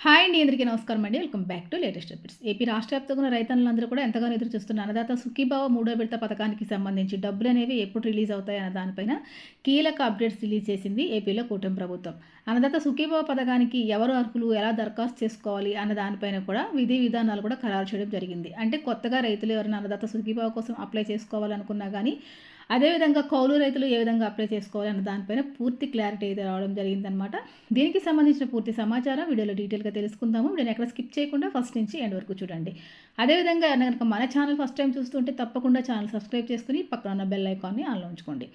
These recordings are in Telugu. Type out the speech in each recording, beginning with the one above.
హాయ్ అండి అందరికీ నమస్కారం అండి. Welcome back to latest updates. AP రాష్ట్ర వ్యాప్తంగా ఉన్న రైతన్నులందరూ కూడా ఎంతగానో ఎదురు చూస్తున్న అన్నదాత సుఖీభావ మూడో విడత పథకానికి సంబంధించి డబ్బులు అనేవి ఎప్పుడు రిలీజ్ అవుతాయి అన్న దానిపైన కీలక అప్డేట్స్ రిలీజ్ చేసింది ఏపీలో కూటమి ప్రభుత్వం. అన్నదాత సుఖీభావ పథకానికి ఎవరు అర్హులు ఎలా దరఖాస్తు చేసుకోవాలి అన్న దానిపైన కూడా విధి విధానాలు కూడా ఖరారు చేయడం జరిగింది. అంటే కొత్తగా రైతులు ఎవరైనా అన్నదాత సుఖీభావ కోసం అప్లై చేసుకోవాలనుకున్నా కానీ అదేవిధంగా కౌలు రైతులు ఏ విధంగా అప్లై చేసుకోవాలి అన్న దానిపైన పూర్తి క్లారిటీ అయితే రావడం జరిగిందనమాట దీనికి సంబంధించిన పూర్తి సమాచారం వీడియోలో డీటెయిల్గా తెలుసుకుందాము. వీడియోని ఎక్కడ స్కిప్ చేయకుండా ఫస్ట్ నుంచి ఎండ్ వరకు చూడండి. అదేవిధంగా కనుక మన ఛానల్ ఫస్ట్ టైం చూస్తుంటే తప్పకుండా ఛానల్ సబ్స్క్రైబ్ చేసుకుని పక్కన ఉన్న బెల్ ఐకాన్ని ఆన్లో ఉంచుకోండి.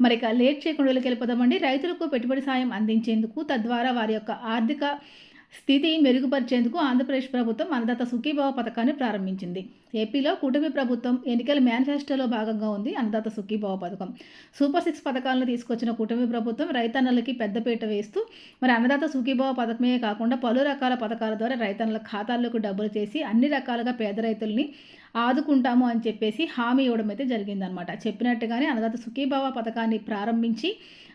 మరి లేట్ చేయకుండా వెళ్ళిపోదామండి. రైతులకు పెట్టుబడి సాయం అందించేందుకు తద్వారా వారి యొక్క ఆర్థిక స్థితి మెరుగుపరిచేందుకు ఆంధ్రప్రదేశ్ ప్రభుత్వం అన్నదాత సుఖీభావ పథకాన్ని ప్రారంభించింది. ఏపీలో కూటమి ప్రభుత్వం ఎన్నికల మేనిఫెస్టోలో భాగంగా ఉంది అన్నదాత సుఖీభావ పథకం. సూపర్ సిక్స్ పథకాలను తీసుకొచ్చిన కూటమి ప్రభుత్వం రైతన్నలకి పెద్దపీట వేస్తూ మరి అన్నదాత సుఖీభావ పథకమే కాకుండా పలు రకాల పథకాల ద్వారా రైతన్నల ఖాతాల్లోకి డబ్బులు చేసి అన్ని రకాలుగా పేద రైతుల్ని ఆదుకుంటాము అని చెప్పేసి హామీ ఇవ్వడం అయితే జరిగిందనమాట చెప్పినట్టుగానే అన్నదాత సుఖీభావ పథకాన్ని ప్రారంభించి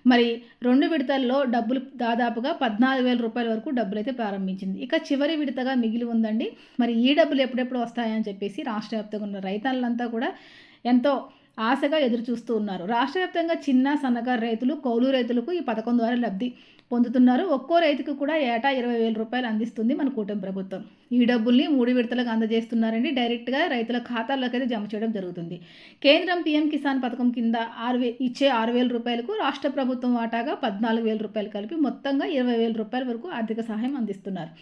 మరి రెండు విడతల్లో డబ్బులు దాదాపుగా పద్నాలుగు వేల రూపాయల వరకు డబ్బులు అయితే ప్రారంభించింది. ఇక చివరి విడతగా మిగిలి ఉందండి. మరి ఈ డబ్బులు ఎప్పుడెప్పుడు వస్తాయని చెప్పేసి రాష్ట్ర వ్యాప్తంగా ఉన్న రైతాలంతా కూడా ఎంతో ఆశగా ఎదురు చూస్తూ ఉన్నారు. రాష్ట్ర వ్యాప్తంగా చిన్న సన్నకారు రైతులు కౌలు రైతులకు ఈ పథకం ద్వారా లబ్ధి పొందుతున్నారు. ఒక్కో రైతుకు కూడా ఏటా ఇరవై వేల రూపాయలు అందిస్తుంది మన కూటమి ప్రభుత్వం. ఈ డబ్బుల్ని మూడు విడతలకు అందజేస్తున్నారండి. డైరెక్ట్గా రైతుల ఖాతాల్లోకి అయితే జమ చేయడం జరుగుతుంది. కేంద్రం పీఎం కిసాన్ పథకం కింద ఆరు వే ఇచ్చే ఆరు వేల రూపాయలకు రాష్ట్ర ప్రభుత్వం వాటాగా పద్నాలుగు వేల రూపాయలు కలిపి మొత్తంగా ఇరవై వేల రూపాయల వరకు ఆర్థిక సహాయం అందిస్తున్నారు.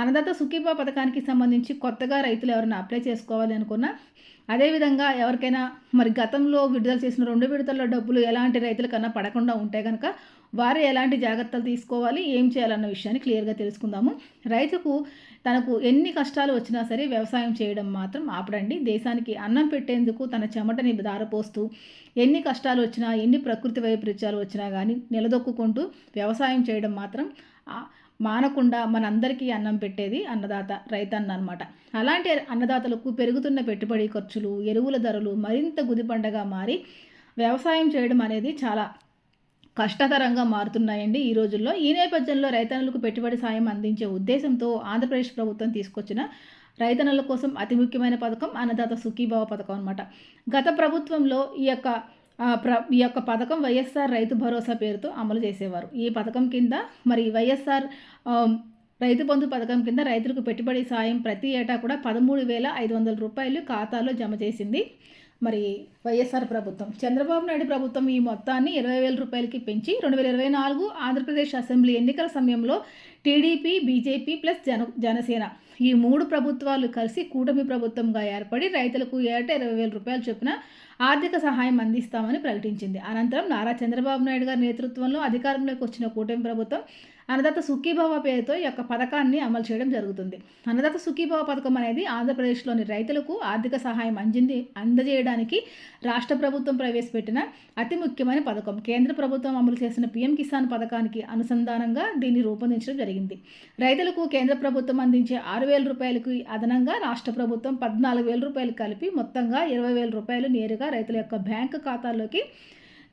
అన్నదాత సుఖీబా పథకానికి సంబంధించి కొత్తగా రైతులు ఎవరైనా అప్లై చేసుకోవాలి అనుకున్నా అదేవిధంగా ఎవరికైనా మరి గతంలో విడుదల చేసిన రెండు విడతల్లో డబ్బులు ఎలాంటి రైతులకన్నా పడకుండా ఉంటే కనుక వారు ఎలాంటి జాగ్రత్తలు తీసుకోవాలి ఏం చేయాలన్న విషయాన్ని క్లియర్గా తెలుసుకుందాము. రైతుకు తనకు ఎన్ని కష్టాలు వచ్చినా సరే వ్యవసాయం చేయడం మాత్రం ఆపడండి. దేశానికి అన్నం పెట్టేందుకు తన చెమటని దారపోస్తూ ఎన్ని కష్టాలు వచ్చినా ఎన్ని ప్రకృతి వైపరీత్యాలు వచ్చినా కానీ నిలదొక్కుంటూ వ్యవసాయం చేయడం మాత్రం మానకుండా మనందరికీ అన్నం పెట్టేది అన్నదాత రైతన్న అనమాట అలాంటి అన్నదాతలకు పెరుగుతున్న పెట్టుబడి ఖర్చులు ఎరువుల ధరలు మరింత గుదిపండగా మారి వ్యవసాయం చేయడం అనేది చాలా కష్టతరంగా మారుతున్నాయండి ఈ రోజుల్లో. ఈ నేపథ్యంలో రైతన్నులకు పెట్టుబడి సాయం అందించే ఉద్దేశంతో ఆంధ్రప్రదేశ్ ప్రభుత్వం తీసుకొచ్చిన రైతన్నుల కోసం అతి ముఖ్యమైన పథకం అన్నదాత సుఖీభావ పథకం అనమాట గత ప్రభుత్వంలో ఈ యొక్క ప్ర ఈ యొక్క పథకం వైఎస్ఆర్ రైతు భరోసా పేరుతో అమలు చేసేవారు. ఈ పథకం కింద మరి వైఎస్ఆర్ రైతు బంధు పథకం కింద రైతులకు పెట్టుబడి సాయం ప్రతి ఏటా కూడా పదమూడు వేల ఐదు వందల రూపాయలు ఖాతాలో జమ చేసింది. మరి వైఎస్ఆర్ ప్రభుత్వం. చంద్రబాబు నాయుడు ప్రభుత్వం ఈ మొత్తాన్ని ఇరవై వేల రూపాయలకి పెంచి రెండు వేల ఇరవై నాలుగు ఆంధ్రప్రదేశ్ అసెంబ్లీ ఎన్నికల సమయంలో టీడీపీ బీజేపీ ప్లస్ జన జనసేన ఈ మూడు ప్రభుత్వాలు కలిసి కూటమి ప్రభుత్వంగా ఏర్పడి రైతులకు ఏటా ఇరవై వేల రూపాయలు చొప్పున ఆర్థిక సహాయం అందిస్తామని ప్రకటించింది. అనంతరం నారా చంద్రబాబు నాయుడు గారి నేతృత్వంలో అధికారంలోకి వచ్చిన కూటమి ప్రభుత్వం అన్నదాత సుఖీభావ పేరుతో ఈ యొక్క పథకాన్ని అమలు చేయడం జరుగుతుంది. అన్నదాత సుఖీభావ పథకం అనేది ఆంధ్రప్రదేశ్లోని రైతులకు ఆర్థిక సహాయం అందింది అందజేయడానికి రాష్ట్ర ప్రభుత్వం ప్రవేశపెట్టిన అతి ముఖ్యమైన పథకం. కేంద్ర ప్రభుత్వం అమలు చేసిన పీఎం కిసాన్ పథకానికి అనుసంధానంగా దీన్ని రూపొందించడం జరిగింది. రైతులకు కేంద్ర ప్రభుత్వం అందించే ఆరు వేల రూపాయలకు అదనంగా రాష్ట్ర ప్రభుత్వం పద్నాలుగు వేల రూపాయలు కలిపి మొత్తంగా ఇరవై వేల రూపాయలు నేరుగా రైతుల యొక్క బ్యాంకు ఖాతాల్లోకి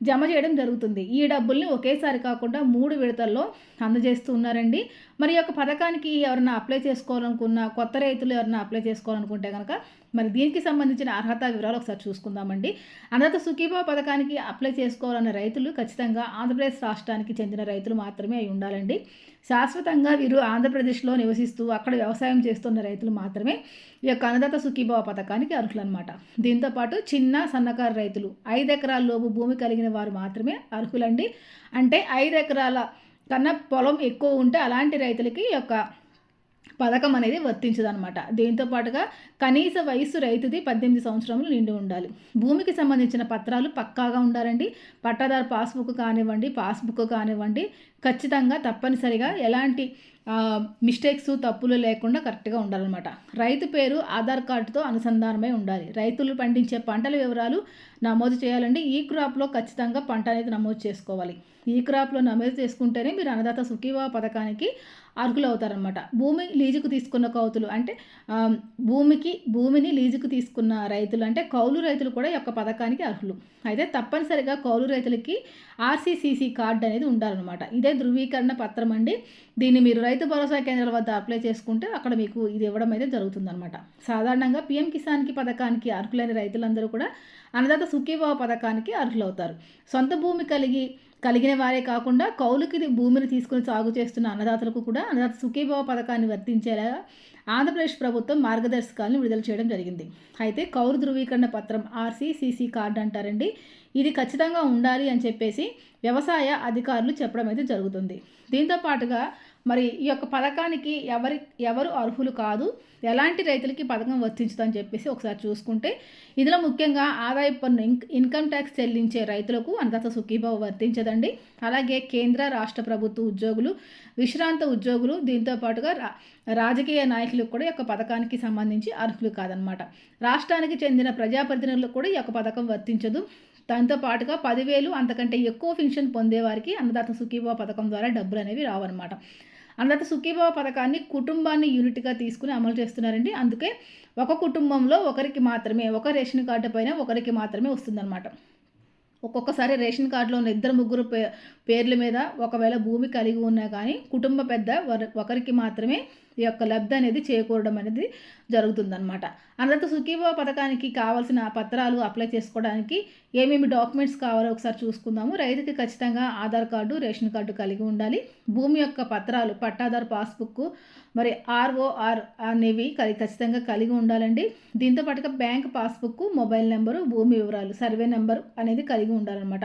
జమ చేయడం జరుగుతుంది. ఈ డబ్బుల్ని ఒకేసారి కాకుండా మూడు విడతల్లో అందజేస్తూ ఉన్నారండి. మరి యొక్క పథకానికి ఎవరైనా అప్లై చేసుకోవాలనుకున్న కొత్త రైతులు ఎవరైనా అప్లై చేసుకోవాలనుకుంటే కనుక మరి దీనికి సంబంధించిన అర్హత వివరాలు ఒకసారి చూసుకుందామండి. అన్నత సుఖీభా పథకానికి అప్లై చేసుకోవాలన్న రైతులు ఖచ్చితంగా ఆంధ్రప్రదేశ్ రాష్ట్రానికి చెందిన రైతులు మాత్రమే అయి ఉండాలండి. శాశ్వతంగా వీరు ఆంధ్రప్రదేశ్లో నివసిస్తూ అక్కడ వ్యవసాయం చేస్తున్న రైతులు మాత్రమే ఈ యొక్క అన్నదాత సుఖీభావ పథకానికి అర్హులన్నమాట. దీంతోపాటు చిన్న సన్నకారు రైతులు ఐదు ఎకరాల లోపు భూమి కలిగిన వారు మాత్రమే అర్హులండి. అంటే ఐదు ఎకరాల కన్నా పొలం ఎక్కువ ఉంటే అలాంటి రైతులకి ఈ యొక్క పథకం అనేది వర్తించదనమాట దీంతో పాటుగా కనీస వయసు రైతుది పద్దెనిమిది సంవత్సరములు నిండి ఉండాలి. భూమికి సంబంధించిన పత్రాలు పక్కాగా ఉండాలండి. పట్టాదారు పాస్బుక్ కానివ్వండి పాస్బుక్ కానివ్వండి ఖచ్చితంగా తప్పనిసరిగా ఎలాంటి మిస్టేక్స్ తప్పులు లేకుండా కరెక్ట్గా ఉండాలన్నమాట. రైతు పేరు ఆధార్ కార్డుతో అనుసంధానమై ఉండాలి. రైతులు పండించే పంటల వివరాలు నమోదు చేయాలండి. ఈ క్రాప్లో ఖచ్చితంగా పంట అనేది నమోదు చేసుకోవాలి. ఈ క్రాప్లో నమోదు చేసుకుంటేనే మీరు అన్నదాత సుఖీవా పథకానికి అర్హులు అవుతారనమాట భూమి లీజుకు తీసుకున్న కౌతులు అంటే భూమికి భూమిని లీజుకు తీసుకున్న రైతులు అంటే కౌలు రైతులు కూడా యొక్క పథకానికి అర్హులు. అయితే తప్పనిసరిగా కౌలు రైతులకి ఆర్సీసీసీ కార్డు అనేది ఉండాలన్నమాట. ఇదే ధృవీకరణ పత్రం అండి. దీన్ని మీరు రైతు భరోసా కేంద్రాల వద్ద అప్లై చేసుకుంటే అక్కడ మీకు ఇది ఇవ్వడం అయితే జరుగుతుందన్నమాట. సాధారణంగా పీఎం కిసాన్కి పథకానికి అర్హులైన రైతులందరూ కూడా అన్నదాత సుఖీభావ పథకానికి అర్హులవుతారు. సొంత భూమి కలిగి కలిగిన వారే కాకుండా కౌలుకి భూమిని తీసుకుని సాగు చేస్తున్న అన్నదాతలకు కూడా అన్నదాత సుఖీభావ పథకాన్ని వర్తించేలా ఆంధ్రప్రదేశ్ ప్రభుత్వం మార్గదర్శకాలను విడుదల చేయడం జరిగింది. అయితే కౌలు ధృవీకరణ పత్రం ఆర్సీసీసీ కార్డు అంటారండి. ఇది ఖచ్చితంగా ఉండాలి అని చెప్పేసి వ్యవసాయ అధికారులు చెప్పడం అయితే జరుగుతుంది. దీంతో పాటుగా మరి ఈ యొక్క పథకానికి ఎవరి ఎవరు అర్హులు కాదు ఎలాంటి రైతులకి పథకం వర్తించుదని చెప్పేసి ఒకసారి చూసుకుంటే ఇందులో ముఖ్యంగా ఆదాయ పన్ను ఇన్కమ్ ట్యాక్స్ చెల్లించే రైతులకు అంతత సుఖీభావ వర్తించదండి. అలాగే కేంద్ర రాష్ట్ర ప్రభుత్వ ఉద్యోగులు విశ్రాంత ఉద్యోగులు దీంతో పాటుగా రాజకీయ నాయకులకు కూడా ఈ యొక్క పథకానికి సంబంధించి అర్హులు కాదనమాట. రాష్ట్రానికి చెందిన ప్రజాప్రతినిధులకు కూడా ఈ యొక్క పథకం వర్తించదు. దాంతో పాటుగా పదివేలు అంతకంటే ఎక్కువ పెన్షన్ పొందేవారికి అన్నదాత సుఖీభావ పథకం ద్వారా డబ్బులు అనేవి రావన్నమాట. అన్నదాత సుఖీభావ పథకాన్ని కుటుంబాన్ని యూనిట్గా తీసుకుని అమలు చేస్తున్నారండి. అందుకే ఒక కుటుంబంలో ఒకరికి మాత్రమే ఒక రేషన్ కార్డు పైన ఒకరికి మాత్రమే వస్తుందన్నమాట. ఒక్కొక్కసారి రేషన్ కార్డులో ఉన్న ఇద్దరు ముగ్గురు పే పేర్ల మీద ఒకవేళ భూమి కలిగి ఉన్నా కానీ కుటుంబ పెద్ద ఒకరికి మాత్రమే యొక్క లబ్ధి అనేది చేకూరడం అనేది జరుగుతుందన్నమాట. అనంత సుఖీభవ పథకానికి కావాల్సిన పత్రాలు అప్లై చేసుకోవడానికి ఏమేమి డాక్యుమెంట్స్ కావాలో ఒకసారి చూసుకుందాము. రైతుకి ఖచ్చితంగా ఆధార్ కార్డు రేషన్ కార్డు కలిగి ఉండాలి. భూమి యొక్క పత్రాలు పట్టాదారు పాస్బుక్ మరి ఆర్ఓఆర్ అనేవి ఖచ్చితంగా కలిగి ఉండాలండి. దీంతో పాటుగా బ్యాంక్ పాస్బుక్ మొబైల్ నెంబరు భూమి వివరాలు సర్వే నెంబర్ అనేది కలిగి ఉండాలన్నమాట.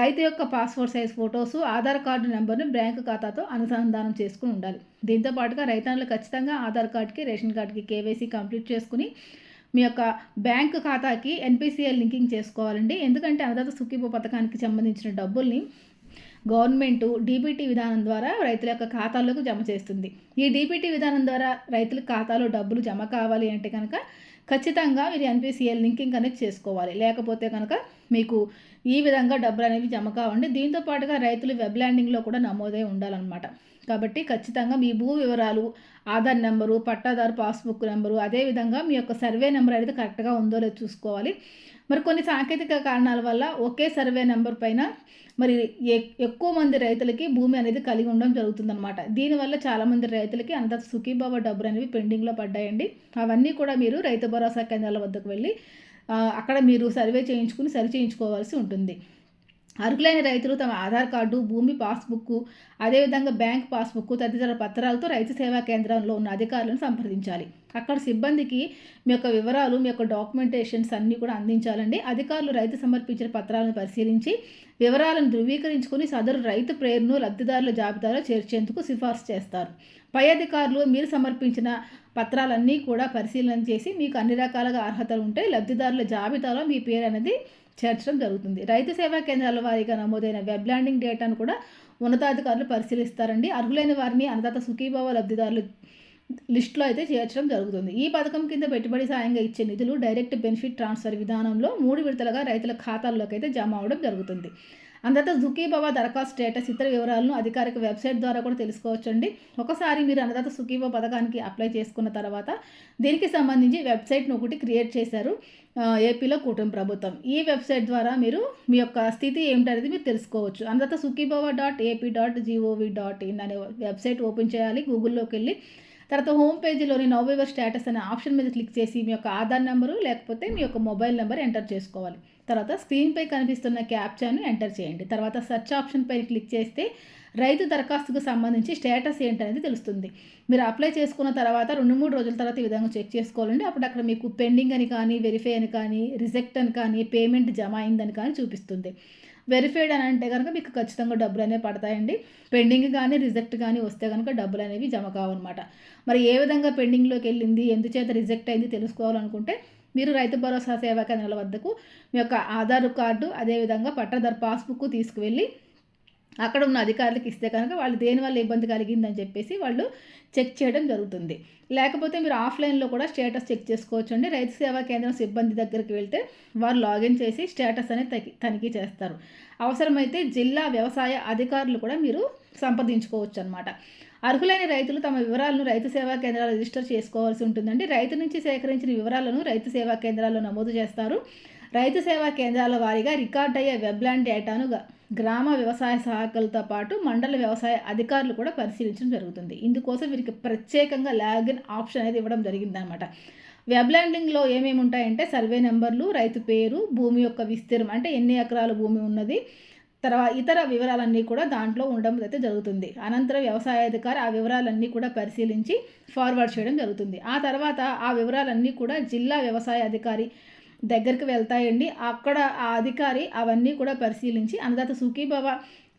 రైతు యొక్క passport size photos Aadhaar card నెంబర్ని బ్యాంకు ఖాతాతో అనుసంధానం చేసుకుని ఉండాలి. దీంతో పాటుగా రైతన్నులు ఖచ్చితంగా ఆధార్ కార్డుకి రేషన్ కార్డుకి కేవైసీ కంప్లీట్ చేసుకుని మీ యొక్క బ్యాంక్ ఖాతాకి ఎన్పిసిఎల్ లింకింగ్ చేసుకోవాలండి. ఎందుకంటే అన్నదాత సుఖీభ పథకానికి సంబంధించిన డబ్బుల్ని గవర్నమెంట్ డీబీటీ విధానం ద్వారా రైతుల యొక్క ఖాతాల్లోకి జమ చేస్తుంది. ఈ డీబీటీ విధానం ద్వారా రైతుల ఖాతాలో డబ్బులు జమ కావాలి అంటే కనుక ఖచ్చితంగా మీరు ఎన్పిసిఎల్ లింకింగ్ కనెక్ట్ చేసుకోవాలి. లేకపోతే కనుక మీకు ఈ విధంగా డబ్బులు అనేవి జమ కావండి. దీంతో పాటుగా రైతులు వెబ్ ల్యాండింగ్లో కూడా నమోదై ఉండాలన్నమాట. కాబట్టి ఖచ్చితంగా మీ భూ వివరాలు ఆధార్ నెంబరు పట్టాదారు పాస్బుక్ నెంబరు అదేవిధంగా మీ యొక్క సర్వే నెంబర్ అనేది కరెక్ట్గా ఉందో లేదో చూసుకోవాలి. మరి కొన్ని సాంకేతిక కారణాల వల్ల ఒకే సర్వే నెంబర్ పైన మరి ఎక్కువ మంది రైతులకి భూమి అనేది కలిగి ఉండడం జరుగుతుందన్నమాట. దీనివల్ల చాలామంది రైతులకి అంత సుఖీభావ డబ్బులు అనేవి పెండింగ్లో పడ్డాయండి. అవన్నీ కూడా మీరు రైతు భరోసా కేంద్రాల వద్దకు వెళ్ళి అక్కడ మీరు సర్వే చేయించుకుని సరి చేయించుకోవాల్సి ఉంటుంది. అర్హులైన రైతులు తమ ఆధార్ కార్డు భూమి పాస్బుక్ అదేవిధంగా బ్యాంక్ పాస్బుక్ తదితర పత్రాలతో రైతు సేవా కేంద్రంలో ఉన్న అధికారులను సంప్రదించాలి. అక్కడ సిబ్బందికి మీ యొక్క వివరాలు మీ యొక్క డాక్యుమెంటేషన్స్ అన్నీ కూడా అందించాలండి. అధికారులు రైతు సమర్పించిన పత్రాలను పరిశీలించి వివరాలను ధృవీకరించుకుని సదరు రైతు ప్రేరును లబ్ధిదారుల జాబితాలో చేర్చేందుకు సిఫార్సు చేస్తారు. పై అధికారులు మీరు సమర్పించిన పత్రాలన్నీ కూడా పరిశీలన చేసి మీకు అన్ని రకాలుగా అర్హతలు ఉంటే లబ్ధిదారుల జాబితాలో మీ పేరు అనేది చేర్చడం జరుగుతుంది. రైతు సేవా కేంద్రాల వారీగా నమోదైన వెబ్ ల్యాండింగ్ డేటాను కూడా ఉన్నతాధికారులు పరిశీలిస్తారండి. అర్హులైన వారిని అన్నదాత సుఖీభావ లబ్ధిదారులు లిస్టులో అయితే చేర్చడం జరుగుతుంది. ఈ పథకం కింద పెట్టుబడి సాయంగా ఇచ్చే నిధులు డైరెక్ట్ బెనిఫిట్ ట్రాన్స్ఫర్ విధానంలో మూడు విడతలుగా రైతుల ఖాతాల్లోకి అయితే జమ అవడం జరుగుతుంది. అందరితో సుఖీభవ దరఖాస్తు స్టేటస్ ఇతర వివరాలను అధికారిక వెబ్సైట్ ద్వారా కూడా తెలుసుకోవచ్చండి. ఒకసారి మీరు అన్నదాత సుఖీభవ పథకానికి అప్లై చేసుకున్న తర్వాత దీనికి సంబంధించి వెబ్సైట్ను ఒకటి క్రియేట్ చేశారు ఏపీలో కూటమి ప్రభుత్వం. ఈ వెబ్సైట్ ద్వారా మీరు మీ యొక్క స్థితి ఏమిటనేది మీరు తెలుసుకోవచ్చు. Annadata Sukhibhava dot AP dot gov dot in అనే వెబ్సైట్ ఓపెన్ చేయాలి గూగుల్లోకి వెళ్ళి. తర్వాత హోమ్ పేజీలోని నోవేవర్ స్టేటస్ అనే ఆప్షన్ మీద క్లిక్ చేసి మీ యొక్క ఆధార్ నెంబరు లేకపోతే మీ యొక్క మొబైల్ నెంబర్ ఎంటర్ చేసుకోవాలి. తర్వాత స్క్రీన్పై కనిపిస్తున్న క్యాప్చాను ఎంటర్ చేయండి. తర్వాత సెర్చ్ ఆప్షన్ పైన క్లిక్ చేస్తే రైతు దరఖాస్తుకు సంబంధించి స్టేటస్ ఏంటనేది తెలుస్తుంది. మీరు అప్లై చేసుకున్న తర్వాత రెండు మూడు రోజుల తర్వాత ఈ విధంగా చెక్ చేసుకోవాలండి. అప్పుడు అక్కడ మీకు పెండింగ్ అని కానీ వెరిఫై అని కానీ రిజెక్ట్ అని కానీ పేమెంట్ జమ అయిందని కానీ చూపిస్తుంది. వెరిఫైడ్ అని అంటే కనుక మీకు ఖచ్చితంగా డబ్బులు అనేవి పడతాయండి. పెండింగ్ కానీ రిజెక్ట్ కానీ వస్తే కనుక డబ్బులు అనేవి జమ కావన్నమాట. మరి ఏ విధంగా పెండింగ్లోకి వెళ్ళింది? ఎందుచేత రిజెక్ట్ అయింది? తెలుసుకోవాలనుకుంటే మీరు రైతు భరోసా సేవా కేంద్రాల వద్దకు మీ యొక్క ఆధార్ కార్డు అదేవిధంగా పట్టదారు పాస్బుక్ తీసుకువెళ్ళి అక్కడ ఉన్న అధికారులకు ఇస్తే కనుక వాళ్ళు దేనివల్ల ఇబ్బంది కలిగిందని చెప్పేసి వాళ్ళు చెక్ చేయడం జరుగుతుంది. లేకపోతే మీరు ఆఫ్లైన్లో కూడా స్టేటస్ చెక్ చేసుకోవచ్చు అండి రైతు సేవా కేంద్రం సిబ్బంది దగ్గరికి వెళ్తే వారు లాగిన్ చేసి స్టేటస్ అనేది తనిఖీ చేస్తారు. అవసరమైతే జిల్లా వ్యవసాయ అధికారులు కూడా మీరు సంప్రదించుకోవచ్చు అనమాట అర్హులైన రైతులు తమ వివరాలను రైతు సేవా కేంద్రాలు రిజిస్టర్ చేసుకోవాల్సి ఉంటుందండి. రైతు నుంచి సేకరించిన వివరాలను రైతు సేవా కేంద్రాల్లో నమోదు చేస్తారు. రైతు సేవా కేంద్రాల వారీగా రికార్డ్ అయ్యే వెబ్లాండ్ డేటాను గ్రామ వ్యవసాయ సహాయకులతో పాటు మండల వ్యవసాయ అధికారులు కూడా పరిశీలించడం జరుగుతుంది. ఇందుకోసం వీరికి ప్రత్యేకంగా లాగిన్ ఆప్షన్ అనేది ఇవ్వడం జరిగిందనమాట. వెబ్ ల్యాండింగ్లో ఏమేమి ఉంటాయంటే సర్వే నెంబర్లు రైతు పేరు భూమి యొక్క విస్తీర్ణం అంటే ఎన్ని ఎకరాల భూమి ఉన్నది తర్వాత ఇతర వివరాలన్నీ కూడా దాంట్లో ఉండడం అయితే జరుగుతుంది. అనంతరం వ్యవసాయ అధికారి ఆ వివరాలన్నీ కూడా పరిశీలించి ఫార్వర్డ్ చేయడం జరుగుతుంది. ఆ తర్వాత ఆ వివరాలన్నీ కూడా జిల్లా వ్యవసాయ అధికారి దగ్గరికి వెళ్తాయండి. అక్కడ ఆ అధికారి అవన్నీ కూడా పరిశీలించి అన్నదాత సుఖీభవ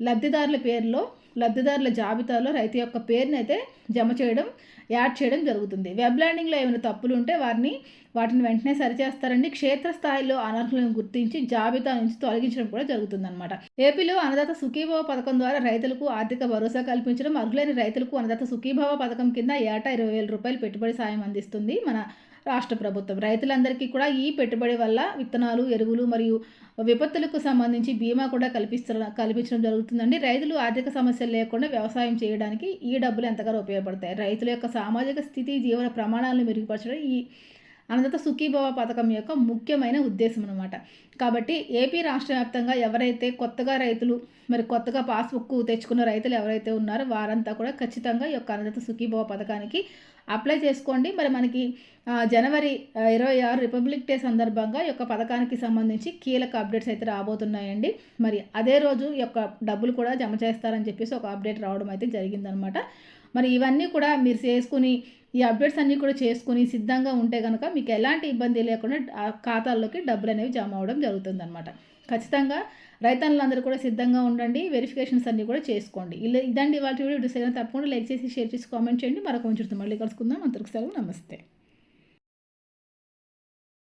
లబ్ధిదారుల పేరులో లబ్ధిదారుల జాబితాలో రైతు యొక్క పేరునైతే జమ చేయడం యాడ్ చేయడం జరుగుతుంది. వెబ్ ల్యాండింగ్లో ఏమైనా తప్పులు ఉంటే వారిని వాటిని వెంటనే సరిచేస్తారండి. క్షేత్రస్థాయిలో అనర్హులను గుర్తించి జాబితా నుంచి తొలగించడం కూడా జరుగుతుందన్నమాట. ఏపీలో అన్నదాత సుఖీభవ పథకం ద్వారా రైతులకు ఆర్థిక భరోసా కల్పించడం అర్హులైన రైతులకు అన్నదాత సుఖీభవ పథకం కింద ఏటా ఇరవై వేల రూపాయలు పెట్టుబడి సాయం అందిస్తుంది. మన రాష్ట్ర ప్రభుత్వం. రైతులందరికీ కూడా ఈ పెట్టుబడి వల్ల విత్తనాలు ఎరువులు మరియు విపత్తులకు సంబంధించి బీమా కూడా కల్పిస్తున్న కల్పించడం జరుగుతుందండి. రైతులు ఆర్థిక సమస్యలు లేకుండా వ్యవసాయం చేయడానికి ఈ డబ్బులు ఎంతగానో ఉపయోగపడతాయి. రైతుల యొక్క సామాజిక స్థితి జీవన ప్రమాణాలను మెరుగుపరచడం ఈ అనంతత సుఖీభవ పథకం యొక్క ముఖ్యమైన ఉద్దేశం అనమాట కాబట్టి ఏపీ రాష్ట్ర వ్యాప్తంగా ఎవరైతే కొత్తగా రైతులు మరి కొత్తగా పాస్బుక్ తెచ్చుకున్న రైతులు ఎవరైతే ఉన్నారో వారంతా కూడా ఖచ్చితంగా ఈ యొక్క అనంతత సుఖీభవ పథకానికి అప్లై చేసుకోండి. మరి మనకి జనవరి ఇరవై ఆరు రిపబ్లిక్ డే సందర్భంగా ఈ యొక్క పథకానికి సంబంధించి కీలక అప్డేట్స్ అయితే రాబోతున్నాయండి. మరి అదే రోజు ఈ యొక్క డబ్బులు కూడా జమ చేస్తారని చెప్పేసి ఒక అప్డేట్ రావడం అయితే జరిగిందనమాట. మరి ఇవన్నీ కూడా మీరు చేసుకుని ఈ అప్డేట్స్ అన్నీ కూడా చేసుకుని సిద్ధంగా ఉంటే కనుక మీకు ఎలాంటి ఇబ్బంది లేకుండా ఖాతాల్లోకి డబ్బులు అనేవి జమ అవడం జరుగుతుందన్నమాట ఖచ్చితంగా రైతన్నులందరూ కూడా సిద్ధంగా ఉండండి వెరిఫికేషన్స్ అన్నీ కూడా చేసుకోండి. ఇలా ఇదండి వాళ్ళ వీడియో. డిసైన్ తప్పకుండా లైక్ చేసి షేర్ చేసి కామెంట్ చేయండి. మరొక ఉంచుతుంది మళ్ళీ కలుసుకుందాం. అంతకు సెలవు. నమస్తే.